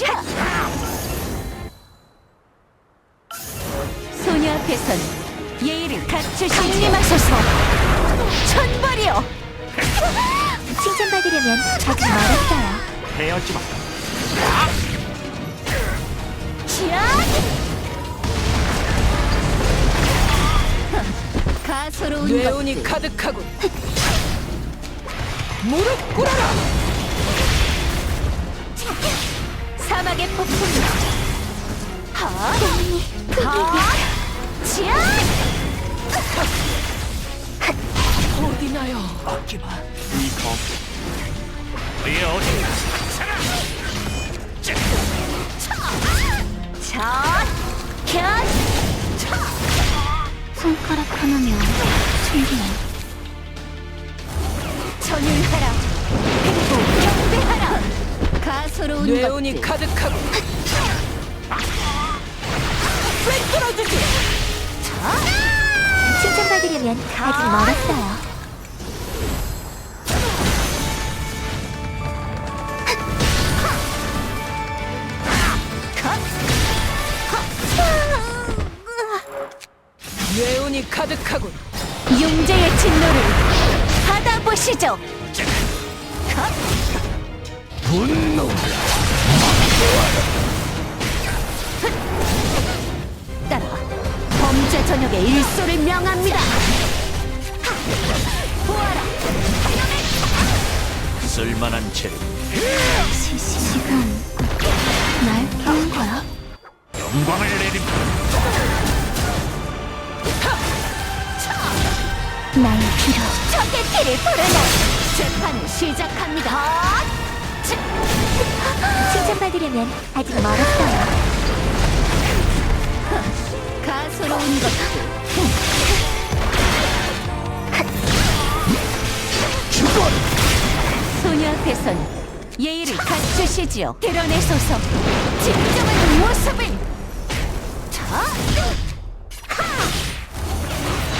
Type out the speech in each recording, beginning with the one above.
차! 소녀 앞에선 예의를 갖추시지 강림하소서 천벌이여 칭찬받으려면 아직 멀었어요. 헤어지 마. 가소로운 뇌운이 것들 가득하군. 무릎 꿇어라. 사막의 폭풍이여 하! 하! 지야! 어디나요? 막지 마. 이 검. 우리의 어딘가 살아. 자! 캬! 손가락 하나면 충분해. 가소로운 뇌운이 것들 가득하군. 꿰뚫어주지. 칭찬받으려면 아직 멀었어요. 뇌운이 가득하군. 용제의 진노를 받아보시죠 분노. 따라 범죄 저녁의 일소를 명합니다 보아라 쓸만한 재료. 시, 시간. 날 깨운 거야? 영광을 내림. 나의 피로. 적의 피를 부르는 재판을 시작합니다 칭찬받으려면 아직 멀었어요. 가소로운 것들 소녀 앞에선 예의를 갖추시지요 드러내소서 진정한 모습을 자!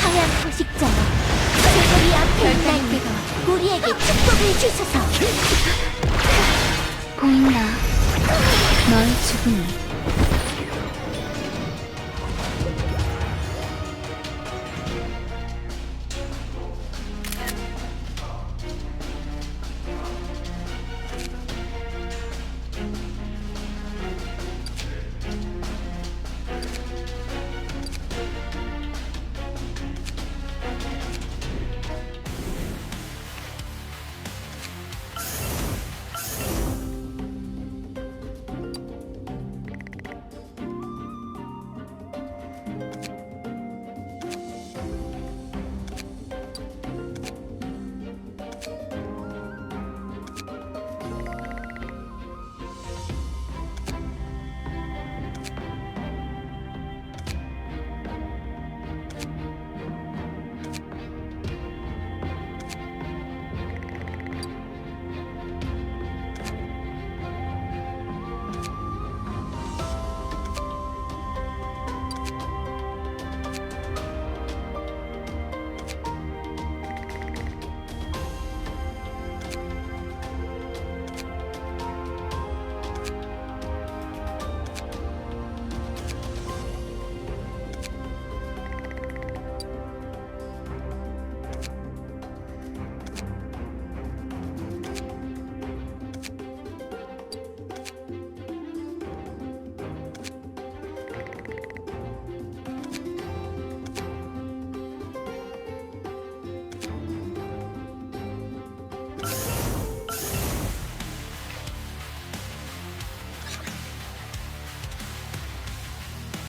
하얀 포식자여. 제자리 앞에 때가 우리에게 축복을 주소서. segundo